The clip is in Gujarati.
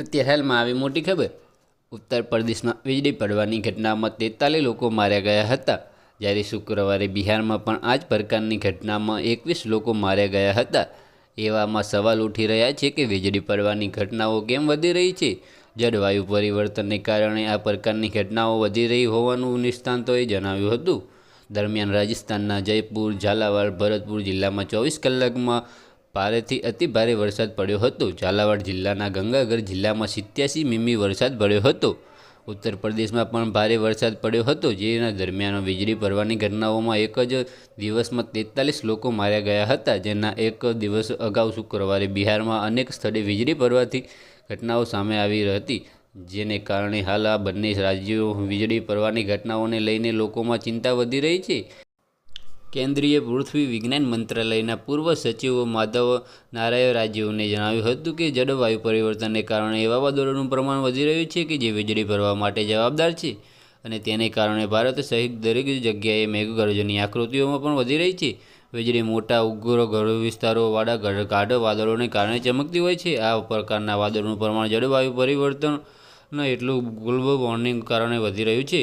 અત્યારે હાલમાં આવી મોટી ખબર? ઉત્તર પ્રદેશમાં વીજળી પડવાની ઘટનામાં તેતાલીસ લોકો માર્યા ગયા હતા. જ્યારે શુક્રવારે બિહારમાં પણ આ જ પ્રકારની ઘટનામાં એકવીસ લોકો માર્યા ગયા હતા. એવામાં સવાલ ઉઠી રહ્યા છે કે વીજળી પડવાની ઘટનાઓ કેમ વધી રહી છે? જળવાયુ પરિવર્તનને કારણે આ પ્રકારની ઘટનાઓ વધી રહી હોવાનું નિષ્ણાંતોએ જણાવ્યું હતું. દરમિયાન રાજસ્થાનના જયપુર, ઝાલાવાડ, ભરતપુર જિલ્લામાં ચોવીસ કલાકમાં ભારેથી અતિ ભારે વરસાદ પડ્યો હતો. ઝાલાવાડ જિલ્લાના ગંગાગર જિલ્લામાં સિત્યાસી મીમી વરસાદ પડ્યો હતો. ઉત્તર પ્રદેશમાં પણ ભારે વરસાદ પડ્યો હતો. જેના દરમિયાન વીજળી પડવાની ઘટનાઓમાં એક જ દિવસમાં તેતાલીસ લોકો માર્યા ગયા હતા. જેના એક દિવસ અગાઉ શુક્રવારે બિહારમાં અનેક સ્થળે વીજળી પડવાથી ઘટનાઓ સામે આવી હતી. જેને કારણે હાલ આ બંને રાજ્યો વીજળી પડવાની ઘટનાઓને લઈને લોકોમાં ચિંતા વધી રહી છે. કેન્દ્રીય પૃથ્વી વિજ્ઞાન મંત્રાલયના પૂર્વ સચિવો માધવ નારાયણ રાજીવને જણાવ્યું હતું કે જળવાયુ પરિવર્તનને કારણે એવા વાદળોનું પ્રમાણ વધી રહ્યું છે કે જે વીજળી ભરવા માટે જવાબદાર છે અને તેને કારણે ભારત સહિત દરેક જગ્યાએ મેઘગર્જની આકૃતિઓમાં પણ વધી રહી છે. વીજળી મોટા ઉગ્ર ઘરો વિસ્તારોવાળા ગાઢ વાદળોને કારણે ચમકતી હોય છે. આ પ્રકારના વાદળોનું પ્રમાણ જળવાયુ પરિવર્તન એટલું ગ્લોબલ વોર્મિંગ કારણે વધી રહ્યું છે.